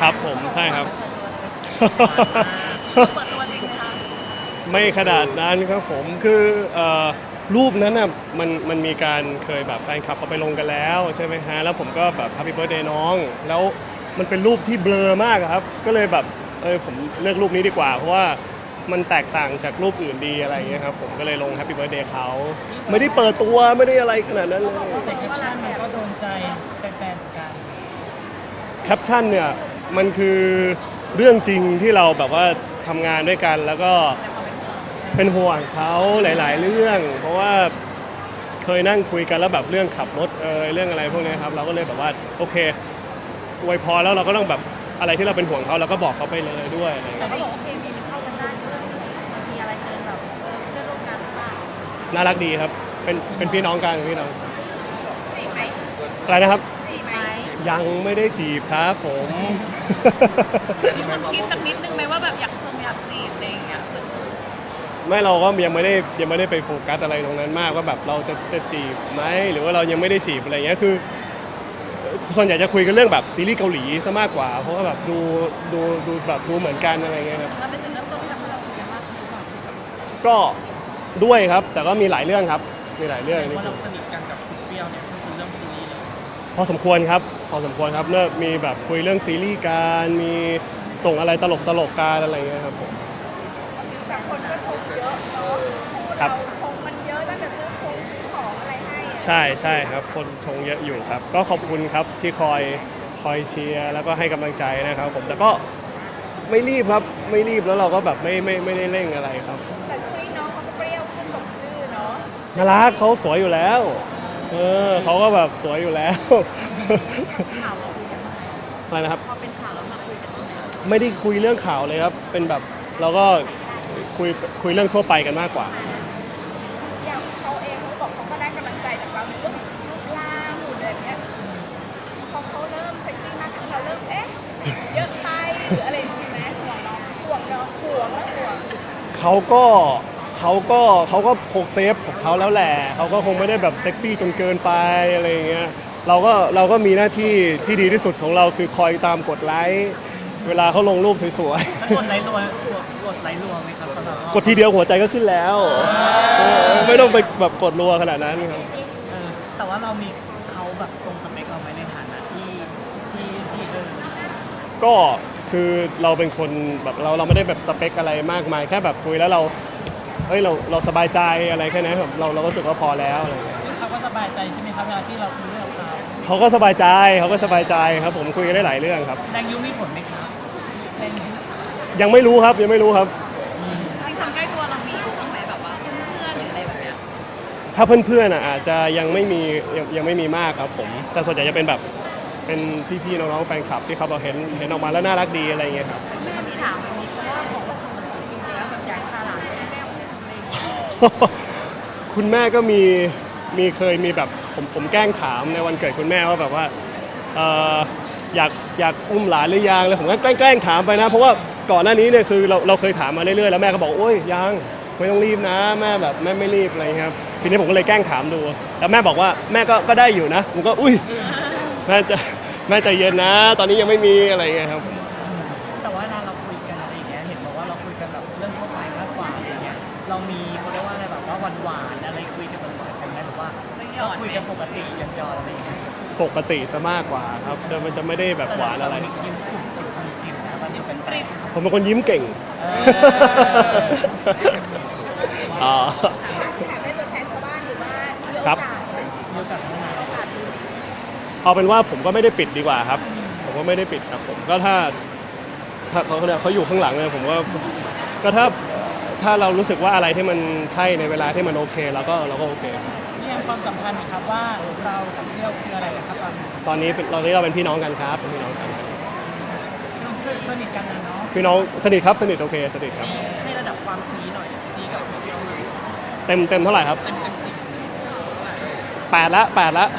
ครับผมใช่ครับ เปิดตัวจริงไหมคะไม่ขนาดนั้นครับผมคือเอ่อรูปนั้นน่ะมันมันมีการเคยแบบแฟนคลับเขาไปลงกันแล้วใช่ไหมฮะแล้วผมก็แบบ Happy Birthday น้อง แล้วมันเป็นรูปที่เบลอมากอะครับ ก็เลยแบบเออผมเลือกรูปนี้ดีกว่า เพราะว่ามันแตกต่างจากรูปอื่นดีอะไรอย่างเงี้ยครับผมก็เลยลง Happy Birthday เขาไม่ได้เปิดตัวไม่ได้อะไรขนาดนั้นเลย แต่แคปชั่นมันก็โดนใจแฟนๆเหมือนกัน แคปชั่นเนี่ย มันคือเรื่องจริงที่เราแบบว่าทำงานด้วยกันแล้วก็เป็นห่วงเขาหลาย ๆ เรื่อง เพราะว่าเคยนั่งคุยกันแล้วแบบเรื่องขับรถเออเรื่องอะไรพวกนี้ครับเราก็เลยแบบว่าโอเคอวยพรแล้วเราก็ต้องแบบอะไรที่เราเป็นห่วงเขาเราก็บอกเขาไปเลยด้วยอะไรอย่างแต่เงี้ยก็บอกว่าเคมีมันเข้ากันได้เรื่องมันมีอะไรเกันแบบเออเพื่อนร่วมงานหรือเปล่าน่ารักดีครับเป็นเป็นพี่น้องกันพี่น้องจีบไหมอะไรนะครับ ยังไม่ได้จีบครับผม มีคนคิดสักนิดนึงไหมว่าแบบอยากคงอยากจีบอะไรอย่างเงี้ยไม่เราก็ยังไม่ได้ยังไม่ได้ไปโฟกัสอะไรตรงนั้นมากว่าแบบเราจะจะจีบไหมหรือว่าเรายังไม่ได้จีบอะไรเงี้ยคือ ส่วนใหญ่จะคุยกันเรื่องแบบซีรีส์เกาหลีซะมากกว่า เพราะว่าแบบดูดูดูแบบดูเหมือนกันอะไรเงี้ยครับมันเป็นจุดเริ่มต้นที่ทำให้เราคุยกันมากขึ้นหรือเปล่าก็ด้วยครับ แต่ก็มีหลายเรื่องครับมีหลายเรื่องนี่ว่าเราสนิทกันกับคุณเปรี้ยวเนี่ยก็คือเรื่องซีรีส์เลย พอสมควรครับพอสมควรครับเริ่มมีแบบคุยเรื่องซีรีส์การมีส่งอะไรตลกตลกๆการอะไรเงี้ยครับผม แต่คนก็ชมเยอะเนาะครับชมมันเยอะตั้งแต่ซื้อของซื้อของอะไรให้อะใช่ใช่ครับ คนชงเยอะอยู่ครับ ก็ขอบคุณครับที่คอยคอยเชียร์แล้วก็ให้กำลังใจนะครับผมแต่ก็ไม่รีบครับไม่รีบแล้วเราก็แบบไม่ไม่ไม่ได้เร่งอะไรครับแต่ช่วงนี้น้องเขาก็เปรี้ยวขึ้นสมชื่อเนาะน่ารักเขาสวยอยู่แล้ว เออเขาก็แบบสวยอยู่แล้ว ข่าวเราคุยกันไหมอะไรนะครับ พอเป็นข่าวแล้วมาคุยกันไหมไม่ได้คุยเรื่องข่าวเลยครับ เป็นแบบเราก็คุยคุยเรื่องทั่วไปกันมากกว่า อย่างเขาเองเขาบอกเขาก็ได้กำลังใจจากเราในเรื่องรูปร่างหุ่นอะไรอย่างเงี้ยพอเขาเริ่มเซ็กซี่มากขึ้นเราเริ่มเอ๊ะเยอะไปหรืออะไรอย่างเงี้ยไหมห่วงน้องห่วงน้องห่วงแล้วห่วงเขาก็ เขาก็เขาก็คงเซฟของเขาแล้วแหละเขาก็คงไม่ได้แบบเซ็กซี่จนเกินไปอะไรอย่างเงี้ยเราก็เราก็มีหน้าที่ที่ดีที่สุดของเราคือคอยตามกดไลค์เวลาเขาลงรูปสวยถ้ากดไลค์รัวกดไลค์รัวไหมครับสำหรับๆกดทีเดียวหัวใจก็ขึ้นแล้วเออไม่ต้องไปแบบกดรัวขนาดนั้นครับ เออแต่ว่าเรามีเขาแบบตรงสเปคเราไหมในฐานะที่ที่ที่เออก็คือเราเป็นคนแบบเราเราไม่ได้แบบสเปคอะไรมากมาย แค่แบบคุยแล้วเรา เฮ้ยเราเราสบายใจอะไรแค่นั้นครับเราเราก็รู้สึกว่าพอแล้วอะไรอย่างเงี้ยซึ่งเขาก็สบายใจใช่ไหมครับเวลาที่เราคุยเรื่องกับเขาเขาก็สบายใจเขาก็สบายใจครับ ผมคุยกันได้หลายเรื่องครับ แรงยุมีผลไหมครับแรงยุยังไม่รู้ครับยังไม่รู้ครับจริงคนใกล้ตัวเรามีบ้างไหมแบบว่าเพื่อนๆหรืออะไรแบบเนี้ยถ้าเพื่อนๆอะอาจจะยังไม่มียังยังไม่มีมากครับผมแต่ส่วนใหญ่จะเป็นแบบเป็นพี่ๆน้องๆแฟนคลับที่เขาบอกเห็นเห็นออกมาแล้วน่ารักดีอะไรอย่างเงี้ยครับแม่มีถามแบบ คุณแม่ก็มีมีเคยมีแบบผมผมแกล้งถามในวันเกิดคุณแม่ว่าแบบว่าเอ่ออยากอยากอุ้มหลานหรือยังเลยผมก็แกล้งแกล้งถามไปนะ เพราะว่าก่อนหน้านี้เนี่ยคือเราเราเคยถามมาเรื่อยๆแล้วแม่ก็บอกโอ้ยยังไม่ต้องรีบนะแม่แบบแม่ไม่รีบอะไรเงี้ยครับทีนี้ผมก็เลยแกล้งถามดูแล้วแม่บอกว่าแม่ก็ก็ได้อยู่นะผมก็อุ้ยแม่จะแม่ใจเย็นนะ ตอนนี้ยังไม่มีอะไรเงี้ยครับ เงี้ยเรามีเขาเรียกว่าอะไรแบบว่าหวานๆอะไรคุยกันหวานๆกันไหมหรือว่าก็คุยกันปกติหยอดๆอะไรอย่างเงี้ยปกติซะมากกว่าครับจะมันจะไม่ได้แบบหวานอะไร แต่เยิ้มกลุ่มจิ๋วมีกลิ่นนะวันนี้เป็นแปลกผมเป็นคนยิ้มเก่งเอออ๋อถามเป็นตัวแทนชาวบ้านหรือว่ามีโอครับกาสมีโอกาสพัฒนาโอกาสดูเอาเป็นว่าผมก็ไม่ได้ปิดดีกว่าครับ ผมก็ไม่ได้ปิดครับผมก็ถ้า ถ้าเขาเนี่ยเขาอยู่ข้างหลังเนี่ยผมว่าก็ถ้า ถ้าเรารู้สึกว่าอะไรที่มันใช่ในเวลาที่มันโอเคเราก็เราก็โอเคครับนี่ยังความสัมพันธ์นะครับว่าเรากับเที่ยวคืออะไรนะครับตอนนี้ตอนนี้เป็นตอนนี้เราเป็นพี่น้องกันครับเป็นพี่น้องกันสนิทกันนะเนาะพี่น้องสนิทครับสนิทโอเคสนิทครับให้ระดับความซีหน่อยซีกับเที่ยวเต็มเต็มเท่าไหร่ครับเป็นเป็นซีแปดละแปดละเ